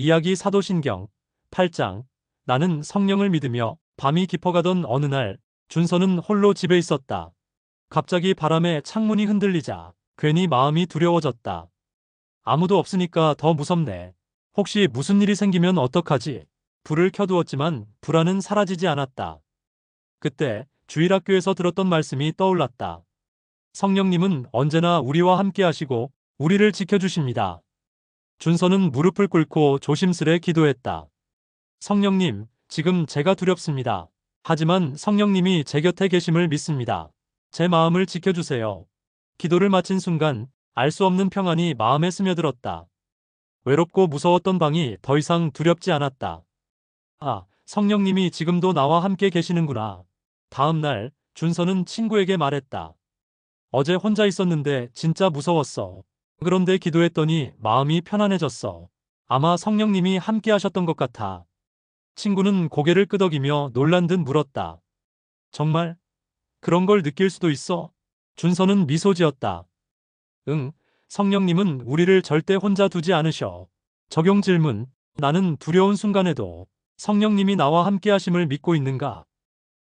이야기 사도신경 8장 나는 성령을 믿으며 밤이 깊어가던 어느 날 준서는 홀로 집에 있었다. 갑자기 바람에 창문이 흔들리자 괜히 마음이 두려워졌다. 아무도 없으니까 더 무섭네. 혹시 무슨 일이 생기면 어떡하지? 불을 켜두었지만 불안은 사라지지 않았다. 그때 주일학교에서 들었던 말씀이 떠올랐다. 성령님은 언제나 우리와 함께 하시고 우리를 지켜주십니다. 준서는 무릎을 꿇고 조심스레 기도했다. 성령님, 지금 제가 두렵습니다. 하지만 성령님이 제 곁에 계심을 믿습니다. 제 마음을 지켜주세요. 기도를 마친 순간 알 수 없는 평안이 마음에 스며들었다. 외롭고 무서웠던 방이 더 이상 두렵지 않았다. 아, 성령님이 지금도 나와 함께 계시는구나. 다음 날 준서는 친구에게 말했다. 어제 혼자 있었는데 진짜 무서웠어. 그런데 기도했더니 마음이 편안해졌어. 아마 성령님이 함께 하셨던 것 같아. 친구는 고개를 끄덕이며 놀란 듯 물었다. 정말? 그런 걸 느낄 수도 있어? 준서는 미소 지었다. 응, 성령님은 우리를 절대 혼자 두지 않으셔. 적용 질문. 나는 두려운 순간에도 성령님이 나와 함께 하심을 믿고 있는가?